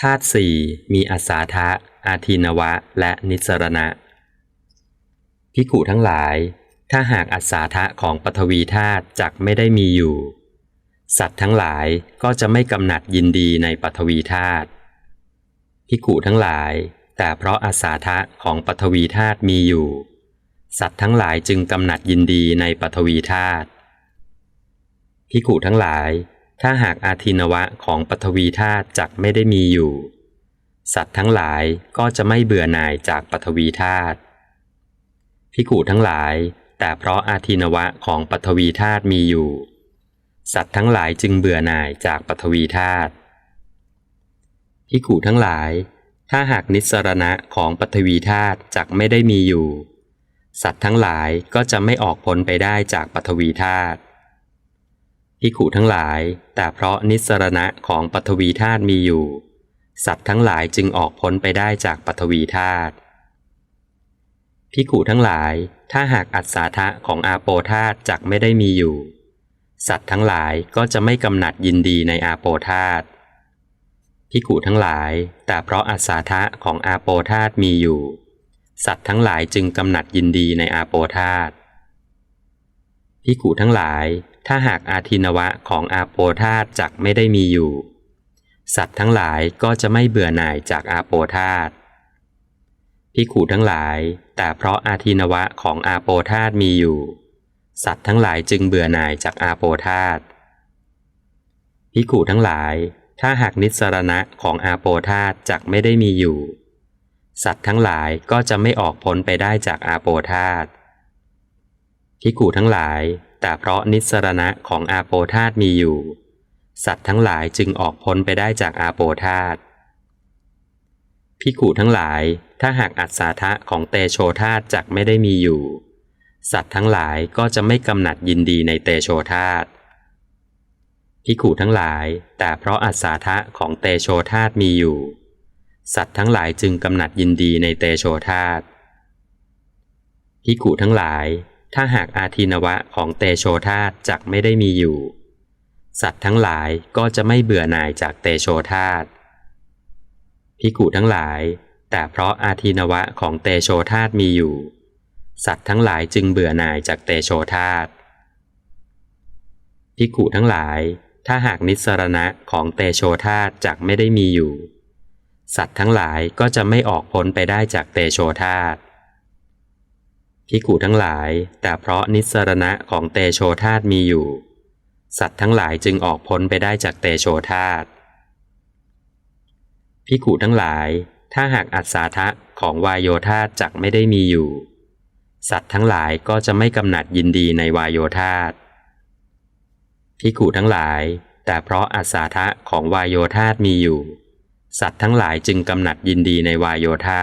ธาตุสี่มีอาสาทะ อาทินวะ และนิสรณะ พิกุทั้งหลาย ถ้าหากอัศาทะของปฐวีธาตุจักไม่ได้มีอยู่ สัตว์ทั้งหลายก็จะไม่กำหนัดยินดีในปฐวีธาตุพิกุทั้งหลาย แต่เพราะอาสาทะของปฐวีธาตุมีอยู่ สัตว์ทั้งหลายจึงกำหนัดยินดีในปฐวีธาตุพิกุทั้งหลาย ถ้าหากอาทินวะของปฐวีธาตุจักไม่ได้มีอยู่ สัตว์ทั้งหลายก็จะไม่เบื่อหน่ายจากปฐวีธาตุพิกุทั้งหลาย แต่เพราะอาทินวะของปฐวีธาตุมีอยู่ สัตว์ทั้งหลายจึงเบื่อหน่ายจากปฐวีธาตุพิกุทั้งหลาย ถ้าหากนิสรณะของปฐวีธาตุจักไม่ได้มีอยู่ สัตว์ทั้งหลายก็จะไม่ออกพ้นไปได้จากปฐวีธาตุ พิกุทั้งหลาย แต่เพราะนิสรณะของปฐวีธาตุมีอยู่ สัตว์ทั้งหลายจึงออกพ้นไปได้จากปฐวีธาตุพิกุทั้งหลาย ถ้าหากอัศาทะของอาโปธาตุจักไม่ได้มีอยู่ สัตว์ทั้งหลายก็จะไม่กำหนัดยินดีในอาโปธาตุพิกุทั้งหลาย แต่เพราะอัศาทะของอาโปธาตุมีอยู่ สัตว์ทั้งหลายจึงกำหนัดยินดีในอาโปธาตุ พิกุทั้งหลาย ถ้าหากอาทินวะของอาโปธาตจักไม่ได้มีอยู่ สัตว์ทั้งหลายก็จะไม่เบื่อหน่ายจากอาโปธาตุพิกุทั้งหลาย แต่เพราะอาทินวะของอาโปธาตมีอยู่ สัตว์ทั้งหลายจึงเบื่อหน่ายจากอาโปธาตุพิกุทั้งหลาย ถ้าหากนิสรณะของอาโปธาตจักไม่ได้มีอยู่ สัตว์ทั้งหลายก็จะไม่ออกพ้นไปได้จากอาโปธาตุ พิกุทั้งหลาย แต่เพราะนิสรณะของอาโปธาตมีอยู่ สัตว์ทั้งหลายจึงออกพ้นไปได้จากอาโปธาตุพิกุทั้งหลาย ถ้าหากอัศาทะของเตโชธาตจักไม่ได้มีอยู่ สัตว์ทั้งหลายก็จะไม่กำหนัดยินดีในเตโชธาตุพิกุทั้งหลาย แต่เพราะอัศาทะของเตโชธาตมีอยู่ สัตว์ทั้งหลายจึงกำหนัดยินดีในเตโชธาตุพิกุทั้งหลาย ถ้าหากอาทินวะของเตโชธาตจักไม่ได้มีอยู่ สัตว์ทั้งหลายก็จะไม่เบื่อหน่ายจากเตโชธาตพิกุทั้งหลาย แต่เพราะอาทินวะของเตโชธาตมีอยู่ สัตว์ทั้งหลายจึงเบื่อหน่ายจากเตโชธาตพิกุทั้งหลาย ถ้าหากนิสรณะของเตโชธาตจักไม่ได้มีอยู่ สัตว์ทั้งหลายก็จะไม่ออกพ้นไปได้จากเตโชธาต พิกุทั้งหลาย แต่เพราะนิสรณะของเตโชธาตมีอยู่ สัตว์ทั้งหลายจึงออกพ้นไปได้จากเตโชธาตพิกุทั้งหลาย ถ้าหากอัศาทะของวายโยธาจักไม่ได้มีอยู่ สัตว์ทั้งหลายก็จะไม่กำหนัดยินดีในวายโยธาพิกุทั้งหลาย แต่เพราะอัศาทะของวายโยธามีอยู่ สัตว์ทั้งหลายจึงกำหนัดยินดีในวายโยธา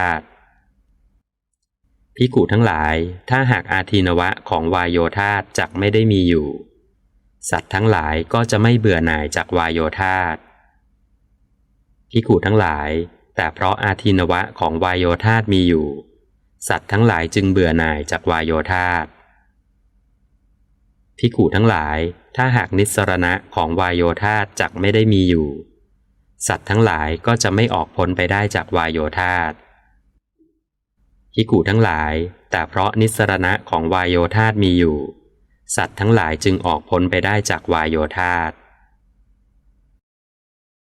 พิกุทั้งหลาย ถ้าหากอาทินวะของวายโยธาจักไม่ได้มีอยู่ สัตว์ทั้งหลายก็จะไม่เบื่อหน่ายจากวายโยธาพิกุทั้งหลาย แต่เพราะอาทินวะของวายโยธามีอยู่ สัตว์ทั้งหลายจึงเบื่อหน่ายจากวายโยธาพิกุทั้งหลาย ถ้าหากนิสรณะของวายโยธาจักไม่ได้มีอยู่ สัตว์ทั้งหลายก็จะไม่ออกพ้นไปได้จากวายโยธา ภิกุทั้งหลาย แต่เพราะนิสรณะของวายโยธามีอยู่ สัตว์ทั้งหลายจึงออกพ้นไปได้จากวายโยธา